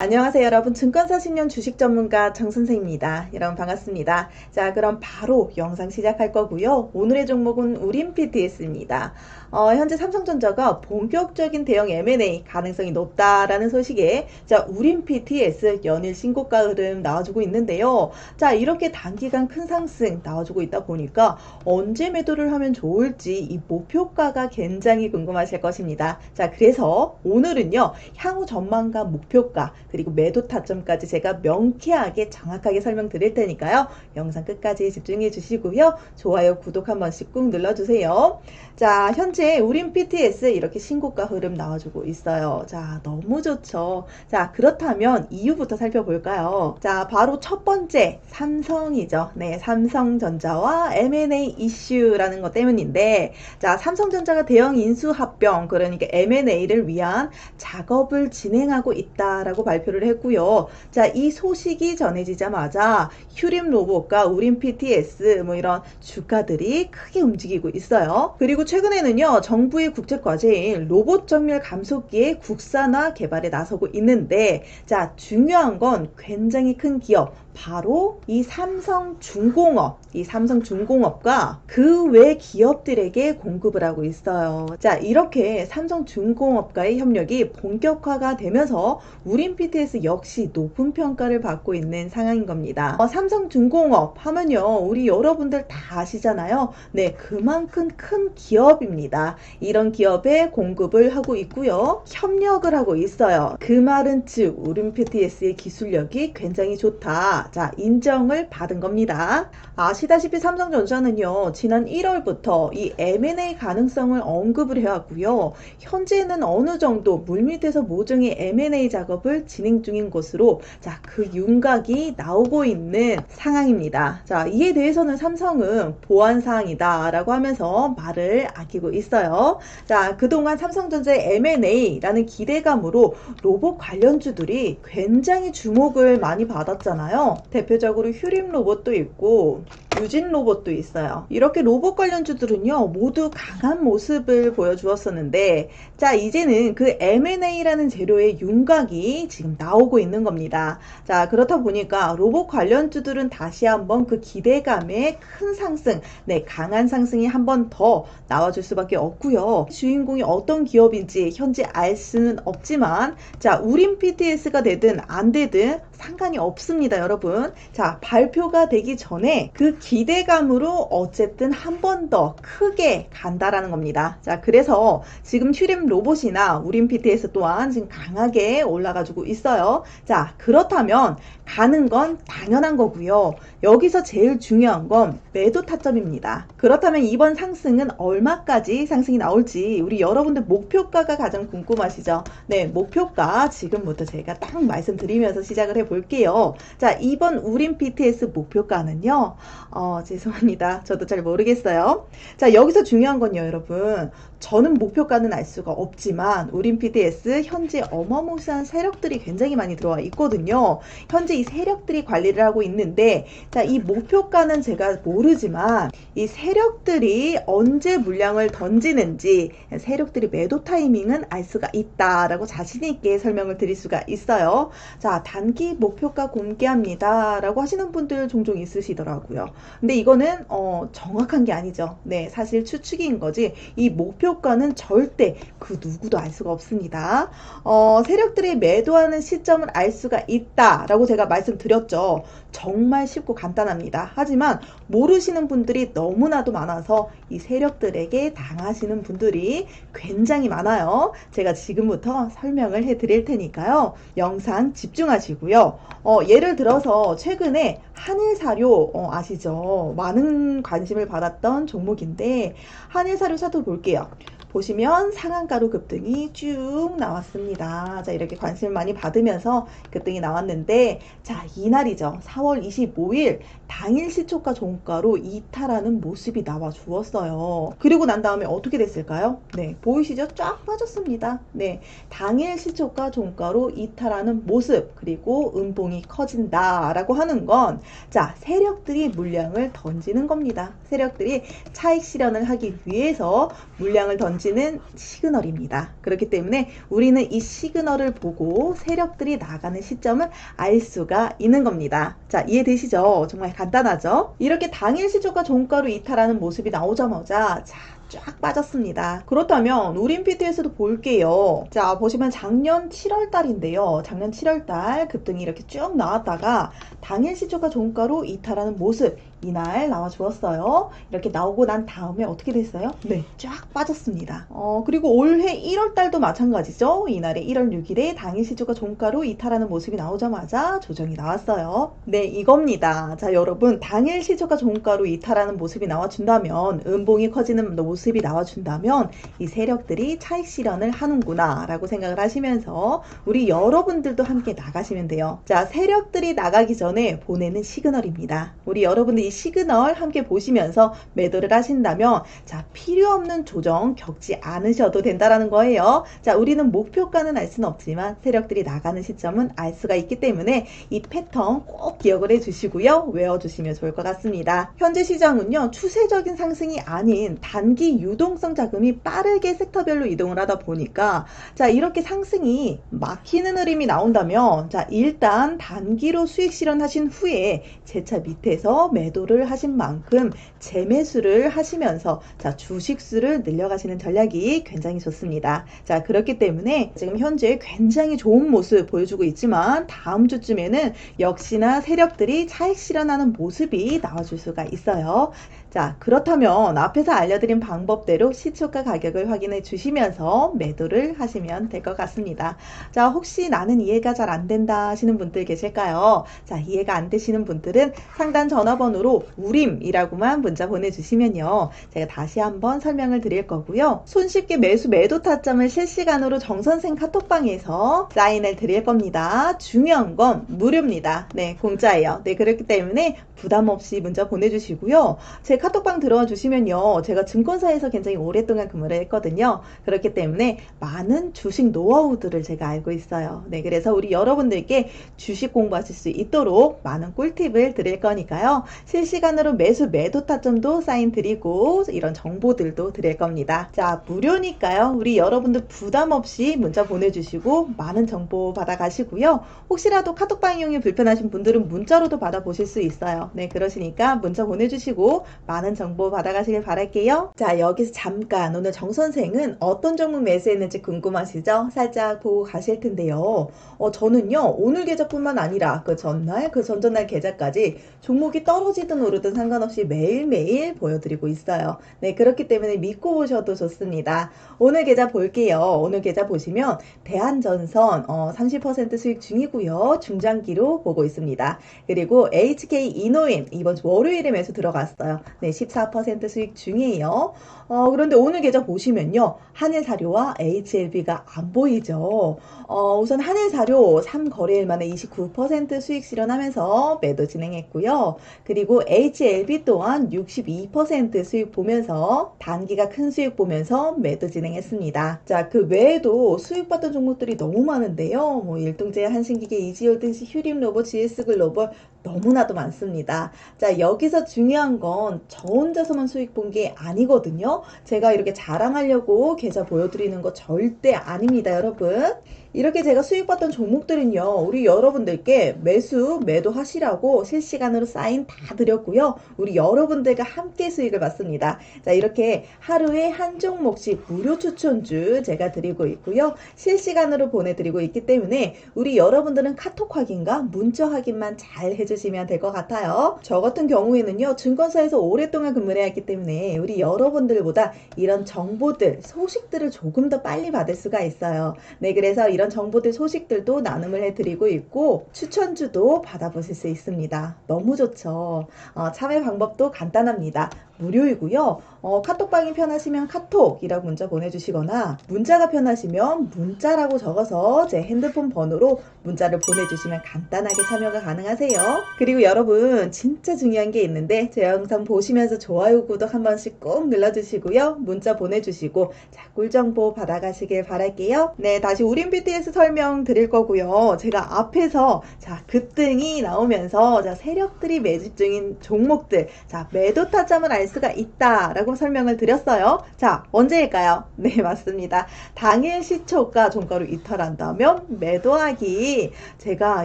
안녕하세요 여러분. 증권사 신년 주식 전문가 정선생입니다. 여러분 반갑습니다. 자 그럼 바로 영상 시작할 거고요. 오늘의 종목은 우린 PTS입니다 어, 현재 삼성전자가 본격적인 대형 M&A 가능성이 높다라는 소식에 자 우린 PTS 연일 신고가 흐름 나와주고 있는데요 자 이렇게 단기간 큰 상승 나와주고 있다 보니까 언제 매도를 하면 좋을지 이 목표가가 굉장히 궁금하실 것입니다 자 그래서 오늘은요 향후 전망과 목표가 그리고 매도 타점까지 제가 명쾌하게 정확하게 설명드릴 테니까요. 영상 끝까지 집중해 주시고요. 좋아요, 구독 한 번씩 꾹 눌러주세요. 자, 현재 우린 PTS 이렇게 신고가 흐름 나와주고 있어요. 자, 너무 좋죠. 자, 그렇다면 이유부터 살펴볼까요? 자, 바로 첫 번째, 삼성이죠. 네, 삼성전자와 M&A 이슈라는 것 때문인데, 자, 삼성전자가 대형 인수 합병, 그러니까 M&A를 위한 작업을 진행하고 있다라고 발표를 했고요. 자, 이 소식이 전해지자마자 휴림 로봇과 우린 PTS 뭐 이런 주가들이 크게 움직이고 있어요. 그리고 최근에는요, 정부의 국책 과제인 로봇 정밀 감속기의 국산화 개발에 나서고 있는데, 자, 중요한 건 굉장히 큰 기업, 바로 이 삼성중공업, 이 삼성중공업과 그 외 기업들에게 공급을 하고 있어요. 자, 이렇게 삼성중공업과의 협력이 본격화가 되면서 우린 PTS 역시 높은 평가를 받고 있는 상황인 겁니다. 어, 삼성중공업 하면요, 우리 여러분들 다 아시잖아요. 네, 그만큼 큰 기업입니다. 이런 기업에 공급을 하고 있고요. 협력을 하고 있어요. 그 말은 즉, 우린 PTS의 기술력이 굉장히 좋다. 자, 인정을 받은 겁니다. 아시다시피 삼성전자는요, 지난 1월부터 이 M&A 가능성을 언급을 해왔고요. 현재는 어느 정도 물밑에서 모종의 M&A 작업을 진행 중인 것으로 자, 그 윤곽이 나오고 있는 상황입니다. 자, 이에 대해서는 삼성은 보완 사항이다 라고 하면서 말을 아끼고 있어요. 자, 그동안 삼성전자의 M&A라는 기대감으로 로봇 관련주들이 굉장히 주목을 많이 받았잖아요. 대표적으로 휴림 로봇도 있고 유진 로봇도 있어요. 이렇게 로봇 관련주들은요, 모두 강한 모습을 보여주었었는데, 자, 이제는 그 M&A라는 재료의 윤곽이 지금 나오고 있는 겁니다. 자, 그렇다 보니까 로봇 관련주들은 다시 한번 그 기대감의 큰 상승, 네, 강한 상승이 한 번 더 나와줄 수밖에 없고요. 주인공이 어떤 기업인지 현재 알 수는 없지만, 자, 우린 PTS가 되든 안 되든 상관이 없습니다, 여러분. 자, 발표가 되기 전에 그 기대감으로 어쨌든 한 번 더 크게 간다라는 겁니다. 자, 그래서 지금 휴림 로봇이나 우린 PTS 또한 지금 강하게 올라가지고 있어요. 자, 그렇다면 가는 건 당연한 거고요. 여기서 제일 중요한 건 매도 타점입니다. 그렇다면 이번 상승은 얼마까지 상승이 나올지 우리 여러분들 목표가가 가장 궁금하시죠? 네, 목표가 지금부터 제가 딱 말씀드리면서 시작을 해볼게요. 자, 이번 우린 PTS 목표가는요. 어, 죄송합니다. 저도 잘 모르겠어요. 자, 여기서 중요한 건요, 여러분. 저는 목표가는 알 수가 없지만 우린 PTS 현재 어마무시한 세력들이 굉장히 많이 들어와 있거든요. 현재 이 세력들이 관리를 하고 있는데 자, 이 목표가는 제가 모르지만 이 세력들이 언제 물량을 던지는지 세력들이 매도 타이밍은 알 수가 있다라고 자신 있게 설명을 드릴 수가 있어요. 자, 단기 목표가 공개합니다 라고 하시는 분들 종종 있으시더라고요. 근데 이거는 어, 정확한 게 아니죠. 네, 사실 추측인 거지. 이 목표가는 절대 그 누구도 알 수가 없습니다. 어, 세력들이 매도하는 시점을 알 수가 있다라고 제가 말씀드렸죠. 정말 쉽고 간단합니다. 하지만 모르시는 분들이 너무나도 많아서 이 세력들에게 당하시는 분들이 굉장히 많아요. 제가 지금부터 설명을 해 드릴 테니까요. 영상 집중하시고요. 어, 예를 들어서 최근에 한일사료 어, 아시죠? 많은 관심을 받았던 종목인데 한일사료 차트 볼게요. 보시면 상한가로 급등이 쭉 나왔습니다. 자, 이렇게 관심을 많이 받으면서 급등이 나왔는데, 자, 이날이죠. 4월 25일 당일 시초가 종가로 이탈하는 모습이 나와 주었어요. 그리고 난 다음에 어떻게 됐을까요? 네, 보이시죠? 쫙 빠졌습니다. 네, 당일 시초가 종가로 이탈하는 모습, 그리고 음봉이 커진다라고 하는 건, 자, 세력들이 물량을 던지는 겁니다. 세력들이 차익 실현을 하기 위해서 물량을 던지는 본질은 시그널입니다. 그렇기 때문에 우리는 이 시그널을 보고 세력들이 나가는 시점을 알 수가 있는 겁니다. 자, 이해되시죠? 정말 간단하죠? 이렇게 당일 시초가 종가로 이탈하는 모습이 나오자마자 자, 쫙 빠졌습니다. 그렇다면 우린 PT에서도 볼게요. 자, 보시면 작년 7월 달인데요. 작년 7월 달 급등이 이렇게 쭉 나왔다가 당일 시초가 종가로 이탈하는 모습 이날 나와 주었어요. 이렇게 나오고 난 다음에 어떻게 됐어요? 네, 쫙 빠졌습니다. 어, 그리고 올해 1월 달도 마찬가지죠. 이날에 1월 6일에 당일 시초가 종가로 이탈하는 모습이 나오자마자 조정이 나왔어요. 네, 이겁니다. 자, 여러분, 당일 시초가 종가로 이탈하는 모습이 나와준다면, 음봉이 커지는 모습이 나와준다면, 이 세력들이 차익 실현을 하는구나, 라고 생각을 하시면서, 우리 여러분들도 함께 나가시면 돼요. 자, 세력들이 나가기 전에 보내는 시그널입니다. 우리 여러분들 이 시그널 함께 보시면서 매도를 하신다면 자 필요 없는 조정 겪지 않으셔도 된다라는 거예요. 자 우리는 목표가는 알 수는 없지만 세력들이 나가는 시점은 알 수가 있기 때문에 이 패턴 꼭 기억을 해주시고요. 외워주시면 좋을 것 같습니다. 현재 시장은요 추세적인 상승이 아닌 단기 유동성 자금이 빠르게 섹터별로 이동을 하다 보니까 자 이렇게 상승이 막히는 흐름이 나온다면 자 일단 단기로 수익 실현하신 후에 재차 밑에서 매도 매도를 하신 만큼 재매수를 하시면서 자 주식수를 늘려가시는 전략이 굉장히 좋습니다. 자 그렇기 때문에 지금 현재 굉장히 좋은 모습 보여주고 있지만 다음 주쯤에는 역시나 세력들이 차익 실현하는 모습이 나와줄 수가 있어요. 자, 그렇다면 앞에서 알려드린 방법대로 시초가 가격을 확인해 주시면서 매도를 하시면 될 것 같습니다. 자, 혹시 나는 이해가 잘 안 된다 하시는 분들 계실까요? 자, 이해가 안 되시는 분들은 상단 전화번호로 우림이라고만 문자 보내주시면요. 제가 다시 한번 설명을 드릴 거고요. 손쉽게 매수 매도 타점을 실시간으로 정선생 카톡방에서 사인을 드릴 겁니다. 중요한 건 무료입니다. 네, 공짜예요. 네, 그렇기 때문에 부담 없이 문자 보내주시고요. 제 카톡방 들어와 주시면요. 제가 증권사에서 굉장히 오랫동안 근무를 했거든요. 그렇기 때문에 많은 주식 노하우들을 제가 알고 있어요. 네, 그래서 우리 여러분들께 주식 공부하실 수 있도록 많은 꿀팁을 드릴 거니까요. 실시간으로 매수 매도 타점도 사인 드리고 이런 정보들도 드릴 겁니다. 자, 무료니까요. 우리 여러분들 부담 없이 문자 보내주시고 많은 정보 받아가시고요. 혹시라도 카톡방 이용이 불편하신 분들은 문자로도 받아보실 수 있어요. 네, 그러시니까 문자 보내주시고 많은 정보 받아가시길 바랄게요. 자, 여기서 잠깐 오늘 정 선생은 어떤 종목 매수했는지 궁금하시죠? 살짝 보고 가실 텐데요. 어, 저는요, 오늘 계좌뿐만 아니라 그 전날, 그 전전날 계좌까지 종목이 떨어지든 오르든 상관없이 매일매일 보여드리고 있어요. 네, 그렇기 때문에 믿고 보셔도 좋습니다. 오늘 계좌 볼게요. 오늘 계좌 보시면 대한전선 어, 30% 수익 중이고요. 중장기로 보고 있습니다. 그리고 HK 이노임 이번 월요일에 매수 들어갔어요. 네, 14% 수익 중이에요. 어, 그런데 오늘 계좌 보시면요. 한일사료와 HLB가 안 보이죠. 어, 우선 한일사료 3거래일 만에 29% 수익 실현하면서 매도 진행했고요. 그리고 HLB 또한 62% 수익 보면서 단기가 큰 수익 보면서 매도 진행했습니다. 자, 그 외에도 수익 봤던 종목들이 너무 많은데요. 뭐 일동제, 한신기계, 이지홀딩스, 휴림 로봇, GS글로벌 너무나도 많습니다. 자, 여기서 중요한 건 저 혼자서만 수익 본 게 아니거든요. 제가 이렇게 자랑하려고 계좌 보여드리는 거 절대 아닙니다, 여러분. 이렇게 제가 수익 봤던 종목들은요, 우리 여러분들께 매수, 매도 하시라고 실시간으로 사인 다 드렸고요. 우리 여러분들과 함께 수익을 받습니다. 자, 이렇게 하루에 한 종목씩 무료 추천주 제가 드리고 있고요. 실시간으로 보내드리고 있기 때문에 우리 여러분들은 카톡 확인과 문자 확인만 잘 해주 시면 될 것 같아요. 저 같은 경우에는요, 증권사에서 오랫동안 근무를 했기 때문에 우리 여러분들보다 이런 정보들, 소식들을 조금 더 빨리 받을 수가 있어요. 네, 그래서 이런 정보들 소식들도 나눔을 해드리고 있고 추천주도 받아보실 수 있습니다. 너무 좋죠. 어, 참여 방법도 간단합니다. 무료이고요. 어, 카톡방이 편하시면 카톡이라고 문자 보내주시거나 문자가 편하시면 문자라고 적어서 제 핸드폰 번호로 문자를 보내주시면 간단하게 참여가 가능하세요. 그리고 여러분 진짜 중요한 게 있는데 제 영상 보시면서 좋아요 구독 한 번씩 꼭 눌러주시고요. 문자 보내주시고 자 꿀정보 받아가시길 바랄게요. 네 다시 우린 BTS 설명 드릴 거고요. 제가 앞에서 자 급등이 나오면서 자 세력들이 매집 중인 종목들 자 매도 타점을 알 수가 있다라고 설명을 드렸어요. 자, 언제일까요? 네, 맞습니다. 당일 시초가 종가로 이탈한다면 매도하기. 제가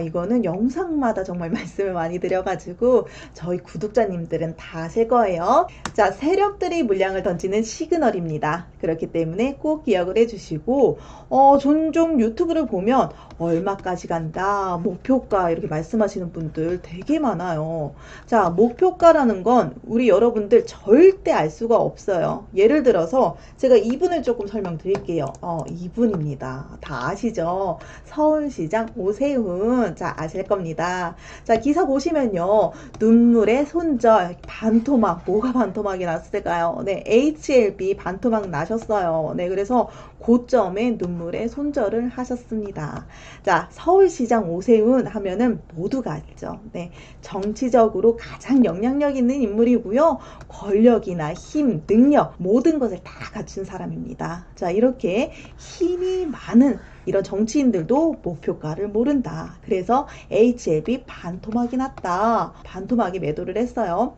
이거는 영상마다 정말 말씀을 많이 드려가지고 저희 구독자님들은 다 아실 거예요. 자, 세력들이 물량을 던지는 시그널입니다. 그렇기 때문에 꼭 기억을 해주시고, 어, 종종 유튜브를 보면 얼마까지 간다, 목표가 이렇게 말씀하시는 분들 되게 많아요. 자, 목표가라는 건 우리 여러분들 절대 알 수가 없어요. 예를 들어서 제가 이분을 조금 설명드릴게요. 어, 이분입니다. 다 아시죠? 서울시장 오세훈. 자, 아실 겁니다. 자, 기사 보시면요. 눈물의 손절, 반토막, 뭐가 반토막이 났을까요? 네, HLB 반토막 나셨어요. 네, 그래서 고점에 눈물의 손절을 하셨습니다. 자, 서울시장 오세훈 하면은 모두가 알죠. 네, 정치적으로 가장 영향력 있는 인물이고요. 권력이나 힘, 능력, 모든 것을 다 갖춘 사람입니다. 자, 이렇게 힘이 많은 이런 정치인들도 목표가를 모른다. 그래서 HLB 반토막이 났다. 반토막이 매도를 했어요.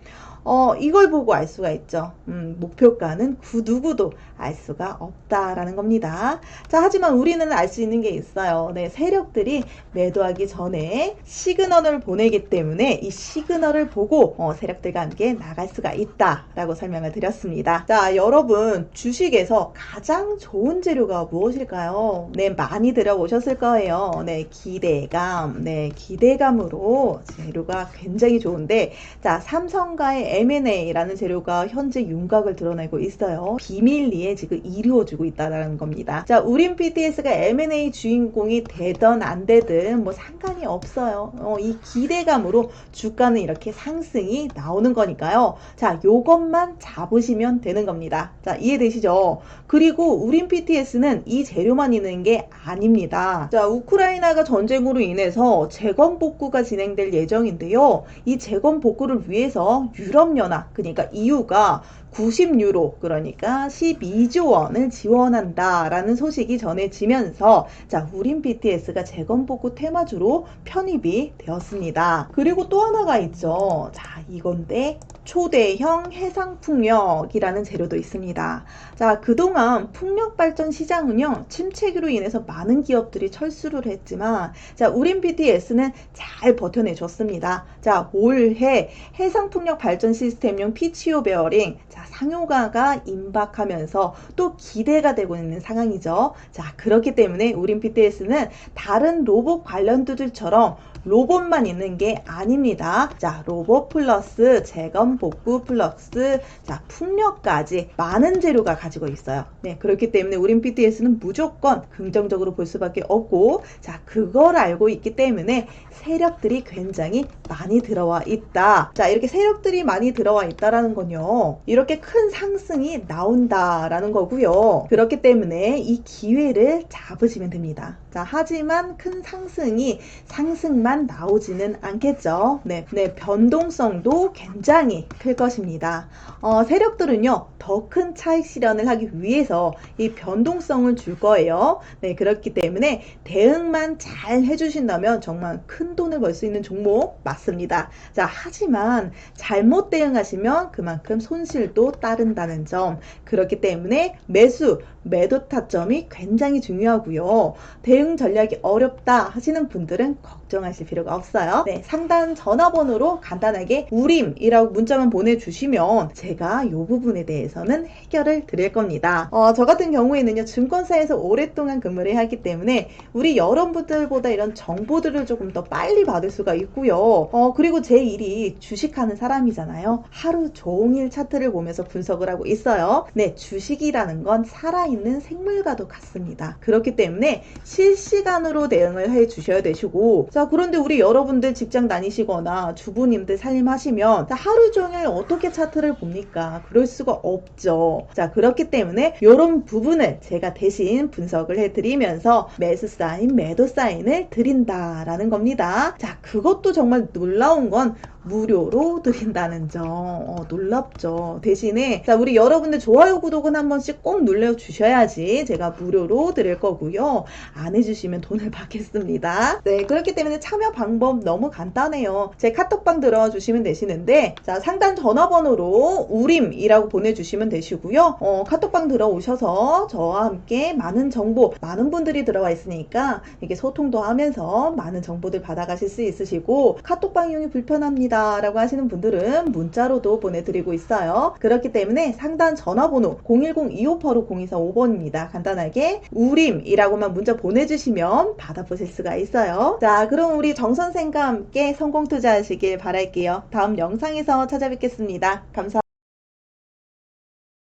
어, 이걸 보고 알 수가 있죠. 음, 목표가는 그 누구도 알 수가 없다라는 겁니다. 자, 하지만 우리는 알 수 있는 게 있어요. 네, 세력들이 매도하기 전에 시그널을 보내기 때문에 이 시그널을 보고 어, 세력들과 함께 나갈 수가 있다라고 설명을 드렸습니다. 자, 여러분 주식에서 가장 좋은 재료가 무엇일까요? 네, 많이 들어보셨을 거예요. 네, 기대감. 네, 기대감으로 재료가 굉장히 좋은데 자, 삼성과의 M&A라는 재료가 현재 윤곽을 드러내고 있어요. 비밀리에 지금 이루어지고 있다는 겁니다. 자, 우린 PTS가 M&A 주인공이 되든 안 되든 뭐 상관이 없어요. 어, 이 기대감으로 주가는 이렇게 상승이 나오는 거니까요. 자, 요것만 잡으시면 되는 겁니다. 자, 이해되시죠? 그리고 우린 PTS는 이 재료만 있는 게 아닙니다. 자, 우크라이나가 전쟁으로 인해서 재건 복구가 진행될 예정인데요. 이 재건 복구를 위해서 유럽연합, 그러니까 EU가 90유로 그러니까 12조 원을 지원한다라는 소식이 전해지면서 자 우린 BTS가 재건복구 테마주로 편입이 되었습니다. 그리고 또 하나가 있죠. 자 이건데 초대형 해상풍력이라는 재료도 있습니다. 자, 그동안 풍력 발전 시장은요, 침체기로 인해서 많은 기업들이 철수를 했지만, 자, 우린 BTS는 잘 버텨내줬습니다. 자, 올해 해상풍력 발전 시스템용 PCO 베어링, 자, 상용화가 임박하면서 또 기대가 되고 있는 상황이죠. 자, 그렇기 때문에 우린 BTS는 다른 로봇 관련주들처럼 로봇만 있는 게 아닙니다. 자, 로봇 플러스 재건 복구 플러스 자, 풍력까지 많은 재료가 가지고 있어요. 네, 그렇기 때문에 우린 PTS는 무조건 긍정적으로 볼 수밖에 없고 자, 그걸 알고 있기 때문에 세력들이 굉장히 많이 들어와 있다. 자, 이렇게 세력들이 많이 들어와 있다라는 건요. 이렇게 큰 상승이 나온다라는 거고요. 그렇기 때문에 이 기회를 잡으시면 됩니다. 자, 하지만 큰 상승이 상승만 나오지는 않겠죠. 네, 네, 변동성도 굉장히 클 것입니다. 어, 세력들은요, 더 큰 차익 실현을 하기 위해서 이 변동성을 줄 거예요. 네, 그렇기 때문에 대응만 잘 해주신다면 정말 큰 돈을 벌 수 있는 종목 맞습니다. 자, 하지만 잘못 대응하시면 그만큼 손실도 따른다는 점. 그렇기 때문에 매수, 매도 타점이 굉장히 중요하고요. 대응 전략이 어렵다 하시는 분들은 걱정하실 필요가 없어요. 네, 상단 전화번호로 간단하게 우림이라고 문자만 보내주시면 제가 이 부분에 대해서는 해결을 드릴 겁니다. 어, 저 같은 경우에는요, 증권사에서 오랫동안 근무를 하기 때문에 우리 여러분들보다 이런 정보들을 조금 더 빨리 받을 수가 있고요. 어, 그리고 제 일이 주식하는 사람이잖아요. 하루 종일 차트를 보면서 분석을 하고 있어요. 네, 주식이라는 건 살아있는 생물과도 같습니다. 그렇기 때문에 실시간으로 대응을 해 주셔야 되시고, 자, 그런데 우리 여러분들 직장 다니시거나 주부님들 살림하시면, 자, 하루 종일 어떻게 차트를 봅니까? 그럴 수가 없죠. 자, 그렇기 때문에 이런 부분을 제가 대신 분석을 해드리면서 매수 사인, 매도 사인을 드린다라는 겁니다. 자, 그것도 정말 놀라운 건 무료로 드린다는 점 어, 놀랍죠. 대신에 자 우리 여러분들 좋아요 구독은 한 번씩 꼭 눌러주셔야지 제가 무료로 드릴 거고요. 안 해주시면 돈을 받겠습니다. 네 그렇기 때문에 참여 방법 너무 간단해요. 제 카톡방 들어주시면 되시는데 자 상단 전화번호로 우림이라고 보내주시면 되시고요. 어, 카톡방 들어오셔서 저와 함께 많은 정보 많은 분들이 들어와 있으니까 이게 소통도 하면서 많은 정보들 받아가실 수 있으시고 카톡방 이용이 불편합 니다 라고 하시는 분들은 문자로도 보내드리고 있어요. 그렇기 때문에 상단 전화번호 010-2585-0245번입니다. 간단하게 우림이라고만 문자 보내주시면 받아보실 수가 있어요. 자 그럼 우리 정 선생과 함께 성공 투자하시길 바랄게요. 다음 영상에서 찾아뵙겠습니다. 감사합니다.